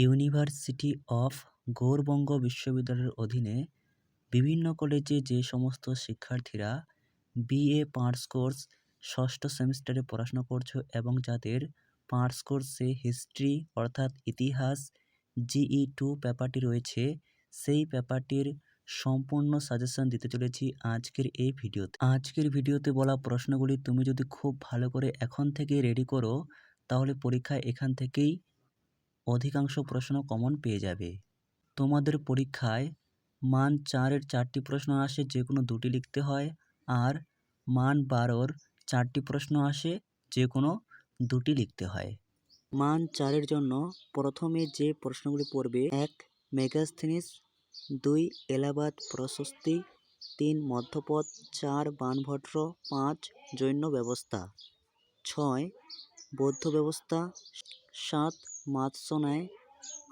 University of Gourbanga বিশ্ববিদ্যালয়ের অধীনে বিভিন্ন কলেজে যে সমস্ত শিক্ষার্থীরা বিএ পার্টস কোর্স ষষ্ঠ সেমিস্টারে পড়াশোনা করছ এবং যাদের পার্টস কোর্সে হিস্ট্রি অর্থাৎ ইতিহাস, জিই টু পেপারটি রয়েছে, সেই পেপারটির সম্পূর্ণ সাজেশন দিতে চলেছি আজকের এই ভিডিওতে। আজকের ভিডিওতে বলা প্রশ্নগুলি তুমি যদি খুব ভালো করে এখন থেকে রেডি করো, তাহলে পরীক্ষায় এখান থেকেই অধিকাংশ প্রশ্ন কমন পেয়ে যাবে। তোমাদের পরীক্ষায় মান চারের চারটি প্রশ্ন আসে যে কোনো দুটি লিখতে হয়, আর মান বারোর চারটি প্রশ্ন আসে যে কোনো দুটি লিখতে হয়। মান চারের জন্য প্রথমে যে প্রশ্নগুলি পড়বে, এক মেগাস্থিনিস, দুই এলাহাবাদ প্রশস্তি, তিন মধ্যপথ, চার বানভট্ট পাঁচ জৈন ব্যবস্থা, ছয় বৌদ্ধ ব্যবস্থা, সাত মাৎস্যন্যায়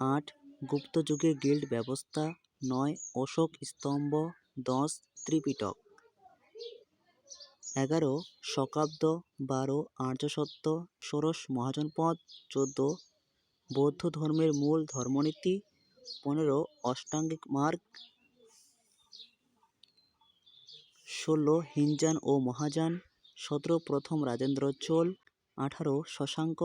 আট গুপ্তযুগে গিল্ড ব্যবস্থা নয়, অশোক স্তম্ভ দশ, ত্রিপিটক। এগারো, শকাব্দ বারো, আর্যসত্য ষোড়শ, মহাজনপদ চোদ্দ, বৌদ্ধ ধর্মের মূল ধর্মনীতি পনেরো, অষ্টাঙ্গিক মার্গ ষোলো, হিনজান ও মহাযান সতেরো, প্রথম রাজেন্দ্র চোল আঠারো, শশাঙ্ক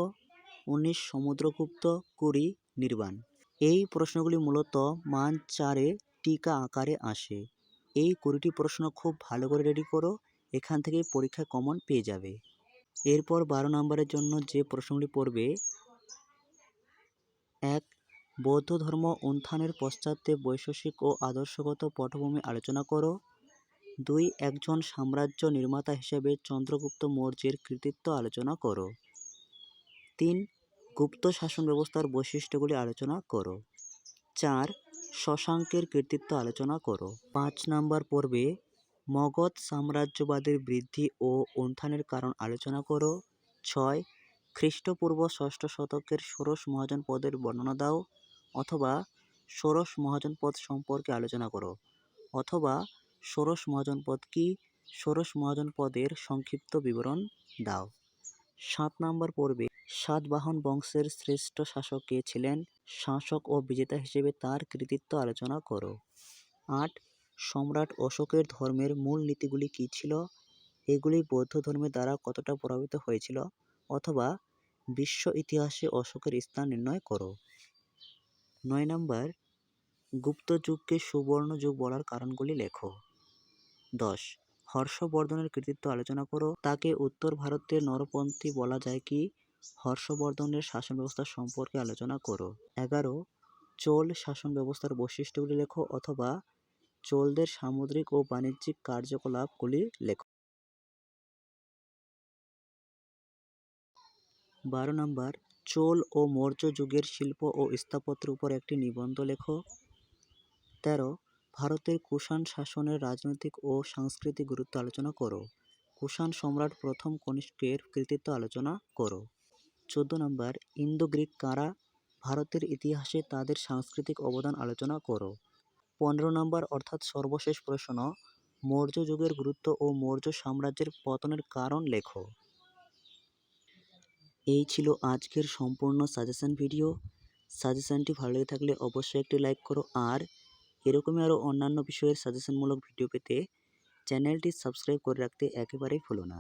উনিশ সমুদ্রগুপ্ত কুড়ি নির্বাণ। এই প্রশ্নগুলি মূলত মান চারে টিকা আকারে আসে। এই কুড়িটি প্রশ্ন খুব ভালো করে রেডি করো, এখান থেকে পরীক্ষা কমন পেয়ে যাবে। এরপর বারো নম্বরের জন্য যে প্রশ্নগুলি পড়বে, এক, বৌদ্ধ ধর্ম উত্থানের পশ্চাতে বৈশেষিক ও আদর্শগত পটভূমি আলোচনা করো। দুই, একজন সাম্রাজ্য নির্মাতা হিসেবে চন্দ্রগুপ্ত মৌর্যের কৃতিত্ব আলোচনা করো। তিন, গুপ্ত শাসন ব্যবস্থার বৈশিষ্ট্যগুলি আলোচনা করো। চার, শশাঙ্কের কৃতিত্ব আলোচনা করো। পাঁচ নাম্বার পর্বে, মগধ সাম্রাজ্যবাদের বৃদ্ধি ও উত্থানের কারণ আলোচনা করো। ছয়, খ্রিস্টপূর্ব ষষ্ঠ শতকের ষোড়শ মহাজন পদের বর্ণনা দাও অথবা ষোড়শ মহাজন পদ সম্পর্কে আলোচনা করো অথবা ষোড়শ মহাজন পদ কি? ষোড়শ মহাজন পদের সংক্ষিপ্ত বিবরণ দাও। সাত নম্বর পর্বে সাতবাহন বংশের শ্রেষ্ঠ শাসক কে ছিলেন? শাসক ও বিজেতা হিসেবে তার কৃতিত্ব আলোচনা করো। আট, সম্রাট অশোকের ধর্মের মূল নীতিগুলি কী ছিল? এগুলি বৌদ্ধ ধর্মের দ্বারা কতটা প্রভাবিত হয়েছিল? অথবা বিশ্ব ইতিহাসে অশোকের স্থান নির্ণয় করো। নয় নম্বর, গুপ্ত যুগকে সুবর্ণ যুগ বলার কারণগুলি লেখো। দশ হর্ষবর্ধনের কৃতিত্ব আলোচনা করো। তাকে উত্তর ভারতের নরপন্থী বলা যায় কি? হর্ষবর্ধনের শাসন ব্যবস্থা সম্পর্কে আলোচনা করো। এগারো, চোল শাসন ব্যবস্থার বৈশিষ্ট্যগুলি লেখো অথবা চোলদের সামুদ্রিক ও বাণিজ্যিক কার্যকলাপগুলি লেখো। বারো নম্বর, চোল ও মৌর্য যুগের শিল্প ও স্থাপত্যের উপর একটি নিবন্ধ লেখো। তেরো ভারতের কুষাণ শাসনের রাজনৈতিক ও সাংস্কৃতিক গুরুত্ব আলোচনা করো। কুষাণ সম্রাট প্রথম কনিষ্কের কৃতিত্ব আলোচনা করো। চোদ্দ নম্বর ইন্দো গ্রিক কারা ভারতের ইতিহাসে তাদের সাংস্কৃতিক অবদান আলোচনা করো। পনেরো নম্বর, অর্থাৎ সর্বশেষ প্রশ্ন, মৌর্য যুগের গুরুত্ব ও মৌর্য সাম্রাজ্যের পতনের কারণ লেখো। এই ছিল আজকের সম্পূর্ণ সাজেশন ভিডিও সাজেশনটি ভালো লেগে থাকলে অবশ্যই একটি লাইক করো আর এরকমই আরও অন্যান্য বিষয়ের সাজেশনমূলক ভিডিও পেতে চ্যানেলটি সাবস্ক্রাইব করে রাখতে একেবারেই ভুলো না।